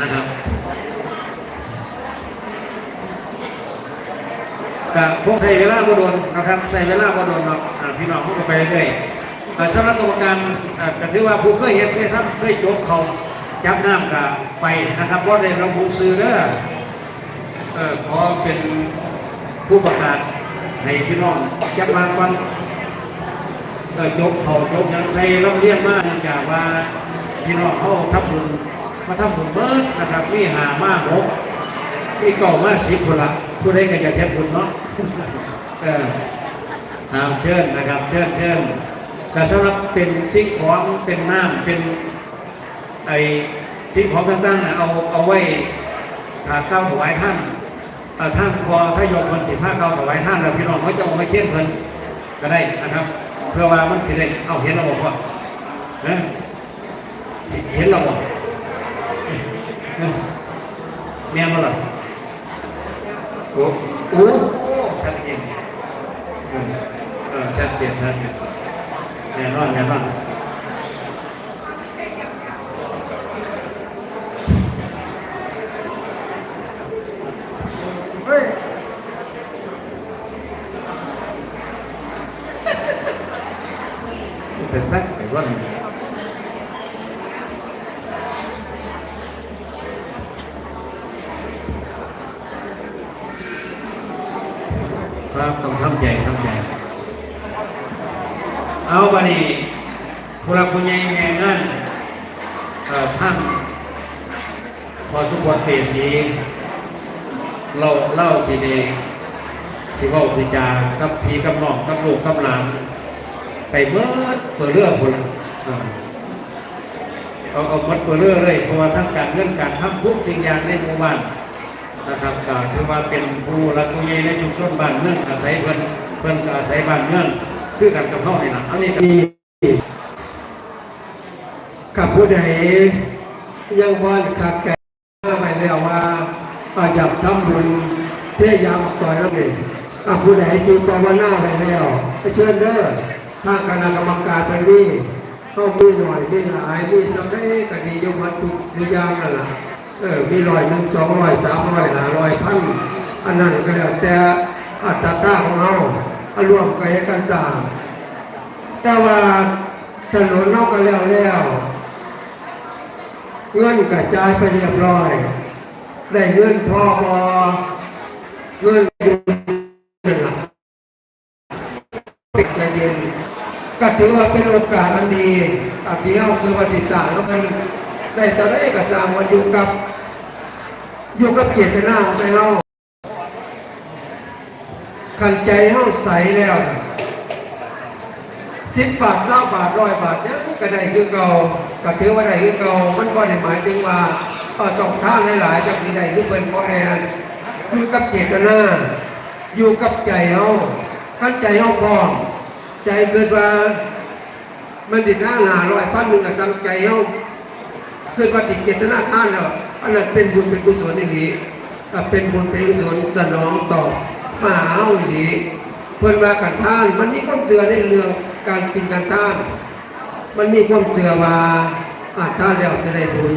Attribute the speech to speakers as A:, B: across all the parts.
A: นะครับกับพวกใช้เวลาบ่โดนนะครับใช้เวลาบ่โดนเนาะพี่น้องพวกก็ไปเรื่อยๆอ่สำหรับกรรมการก็ถือว่าผู้เคยเห็นเคยทำเคยจบเขาจับน้ำกับไปนะครับเพราะในเราผู้ซื้อเด้อเออขอเป็นผู้ประกาศให้พี่น้องจับมาก่อนเออยกเขายกยังใส่เราเรียกมากจากว่าพี่น้องเขาทำบุญ มาทำบุญเบิดนะครับมีหามาหกมีเก่ามาสิบคนละผู้ใดก็จะแทบบุญเนาะเออตามเชิญนะครับเชิญเชิญแต่สำหรับเป็นสิ่งของเป็นน้ำเป็นไอสิ่งของต่างๆเอาเอาไว้ถาเก้าถวายท่านเอ่ท่านพอถ้ายกคนติดผ้าเก้าถวายท่านแล้วพี่น้องเขาจะเอามาเทียนเพิ่นก็ได้นะครับ เพื่อว่ามันสิได้เอาเห็นเราบอกว่าเอ้ยเห็นเราบอก แม่นบ่ล่ะโอ้โอ้ชัดเจนเออเออชัดเจนชัดเจนแน่นอนแน่นอนเฮ้ย เป็นสักไปว่า ครับต้องทำใจทำใจ เอาบานี้ผู้รักผู้ใหญ่แม่งานเอ่อท่านพอสุขวัเตสีเราเล่าทีเดที่ว่าที่จากับพีกับน้องกับลูกกับหลานไปเบิดเปิดเรื่องคนละอ่าเอาเอาหมดเปิดเรื่องเลยเพราะว่าทั้งการเงินการทำทุกสิ่งอย่างในหมู่บ้าน นะครับก็ถือว่าเป็นผู้รักผู้ใหญ่ในชุมชนบ้านเมืองอาศัยเพิ่นเพิ่นอาศัยบ้านเมืองคือกันกับเขานี่นะอันนี้ก็
B: กับผู้ใดยังวันขัดแก่ไปแล้วว่าอาอยากทำบุญเที่ยามต่อยแล้วนี่อะผู้ใดจูภาวนาไปแล้วเชิญเด้อถ้าคณะกรรมการไปนี่เข้ามีหน่อยมีหลายมีสักให้ก็ดีอยวัดทุกอย่างนั่นแหละ เออมีร้อยหนึ่งสองร้อยสามร้อยห้าร้อยพันอันนั้นก็แล้วแต่อัตราของเราเอารวมกันกันสร้าแต่ว่าถนนนอกกันแล้วแล้วเงินกระจายไปเรียบร้อย ได้เงินพอบอเงินอยู่นั่นล่ะปิดใจเย็นก็ถือว่าเป็นโอกาสอันดีอาที่เราคือวันที่สามแล้วกัน ได้ตอนแรกกระจางวันอยู่กับ อยู่กับเกียรติหน้าของเราขันใจเฮาใสแล้วสิบบาทเก้าบาทร้อยบาทเนี่ยก็ได้คือเก่าก็ถือว่าได้คือเก่ามันก็ได้หมายถึงว่าเออสองทาหลายๆจากที่ใดคือเป็นเพราะแอนอยู่กับเจตนาอยู่กับใจเอาขั้นใจเอาพร้อมใจเกิดว่ามันติดหน้าหนาร้อยพันหนึ่งกับตั้งใจเอา เกิดว่าติดเจตนาท่านแล้วอันนั้นเป็นบุญเป็นกุศลอย่างนี้เป็นบุญเป็นกุศลสนองต่อมหาเอาอย่างนี้เพื่อนว่ากันท่าน มันมีความเชื่อในเรื่องการกินการท่าน มันมีความเชื่อว่าอาจท่านแล้วจะได้บุญ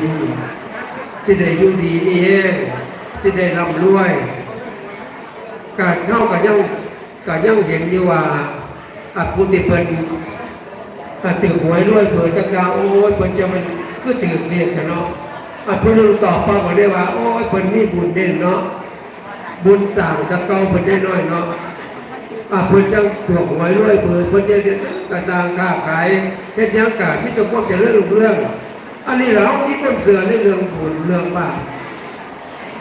B: จะได้อยู่ดีมีเองจะได้ร่ำรวย การเข้ากับยังกับยังเห็นอยู่ว่าอาผู้ที่เพิ่นอาตื่นหวยรวยเผื่อจะกล่าวโอ้ยเพิ่นจะมัน ก็ตื่นเรียกกันเนาะอาพิ่นรู้ตอบป้าบอกได้ว่า โอ้ยเพิ่นมีบุญเด่นเนาะบุญสั่งกับเก่าเพิ่นได้น้อยเนาะอ่าเพื่นจังถูกหวยรวยเพื่อนเพื่อนจะกระจางค้าขายเฮ็ดยังกาที่จะควบจะเรื่องเรื่อง อันนี้เราที่ต้นเสือในเรื่องบุญเรื่องบาป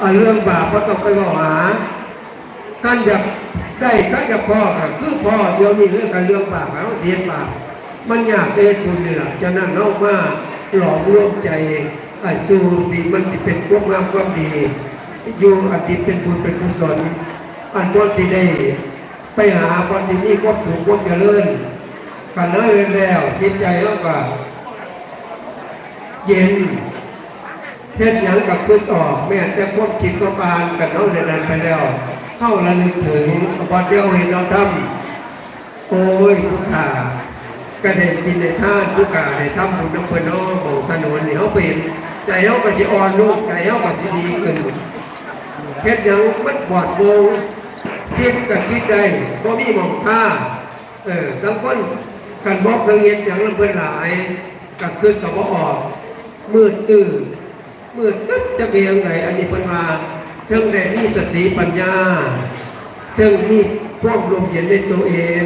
B: อ่าเรื่องบาปก็ต้องไปบอกหากันอยากได้กันอยากพ่อก็คือพ่อเดี๋ยวนี้เรื่องการเรื่องบาปเขาเสียบาปมันยากเอ็ดบุญนี่แหละจะนั่นเอามา หลอมรวมใจอสู่ที่มันที่เป็นความงามความดีอยู่อดีตเป็นบุญเป็นกุศลอันตัวที่ได้ไปหาคนที่มีความถูกความเจริญกันเลยแล้วจิตใจแล้วก็เย็นเฮ็ดหยังกับพื้นออกแม้แต่ความคิดก็ปานกันเอาในนั้นไปแล้วเข้าระลึกถึงพอเดียวเห็นเราทำโอ้ยทุกขา ก็ได้กินในท่านทุกขาได้ำบุญน้ำเพลินน้องของถนนเนี่เขาเป็นใจเขาก็สิอ่อนลงใจเขาก็สิดีขึ้นเฮ็ดยังมันบอดโมงคิดกับคิดได้บ่มีหมองค่าเออทั้งคนกันบอกเคยเฮ็ดหยังลำเพิ่นหลายก็ขึ้นก็บ่ออกมืดตื้อมืดตึ๊ดจะเป็นยังไงอันนี้เพิ่นว่าเทิงได้มีสติปัญญาเทิงมีความลมเย็นในตัวเอง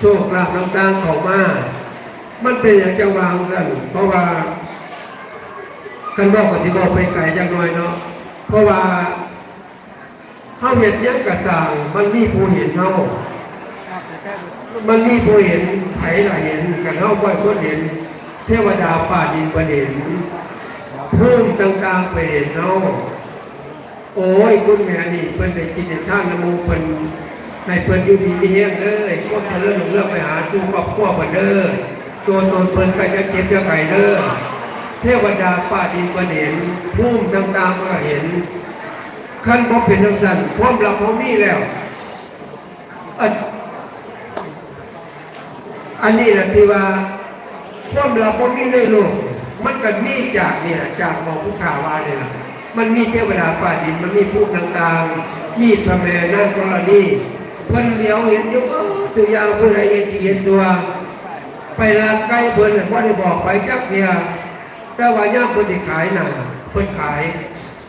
B: โชคลาภต่างๆเข้ามา มันเป็นอย่างจะวางสั่นเพราะว่ากันบอกกับที่บอกไปไกลจังน้อยเนาะเพราะว่าเฮาเห็นยังกระสางมันมีผู้เห็นเฮามันมีผู้เห็นไผละเห็นกันเฮาบ่คนเห็น เทวดาฟ้าดินประเห็นภูมิต่างๆไปเห็นเฮาโอ้ยคุณแม่นี่เพิ่นได้กินในทาน้ำมูเพิ่น ให้เพิ่นอยู่ดีมีแห้งเด้อพวกเจริญรุ่งเรืองไปหาสู่ครอบควเพิ่นเด้อตัวตนเพิ่นก็จะเก็บจะไก่เด้อเทวดาฟ้าดินประเห็นภูมิต่างๆก็เห็นขั้นบ่เป็นจังซั่นความลับบ่มีแล้ว อันอันนี้นะที่ว่าความลับบ่มีในโลกมันก็มีจากเนี่นะจากหมอผู้ข่าวว่าเนี่ยมันมีเทวดาฝ่าดินมันมีผู้ต่างๆมีพระแม่นั่นกรณี เพิ่นเลี้ยวเห็นอยู่ตัวยางเพิ่นให้เห็นดีเห็นตัว ไปลากไก่เพิ่นน่ะบ่ได้บอกไปจักเดียแต่ว่าย่ามเพิ่นสิขายน่ะเพิ่นขาย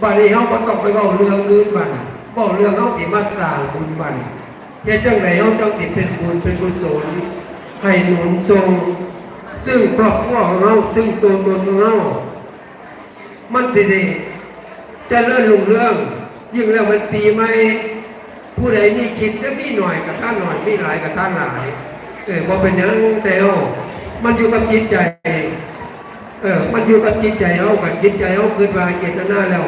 B: บัดนี้เฮาบ่ต้องไปเว้าเรื่องอื่นบัดเว้าเรื่องเฮาสิมาสร้างบุญบัดเฮ็ดจังไดเฮาจังสิเป็นบุญเป็นกุศลให้หนุนทรงซึ่งครอบครัวของเราซึ่งตัวตนของเรามันสิได้เจริญรุ่งเรื่อง ยิ่งแล้วมันปีใหม่ ผู้ใดมีคิดจะมีหน่อยกับท่านหน่อยมีหลายกับท่านหลาย เออพอเป็นหยังเซลมันอยู่กับจิตใจ เออ มันอยู่กับจิตใจเอากับจิตใจเอาคืนวาเจตนาแล้ว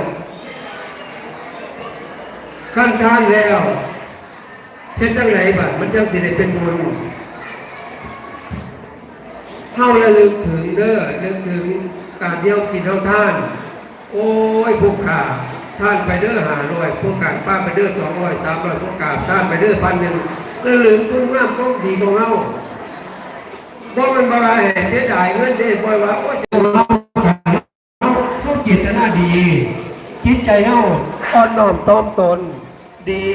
B: ขั้นทานแล้วเช่นจังไหนบัดมันจังสิได้เป็นบุญเฮาระลึกถึงเด้อระลึกถึงการเดียวกินเท่าท่าน โอ้ยพวกขาท่านไปเด้อหาร้อยพวกกาป้าไปเด้อสองร้อยสามร้อยพวกกาท่านไปเด้อพันหนึ่งแล้วลืมตุ้งามของดีของเฮาบ่มันบาราแห้เสียดายเงินเด้บ่ว่าโอ้ยเจ้าเฮาเฮาเฮาจิตนาดีจิตใจเฮาอ่อนน้อมต้อมตนดี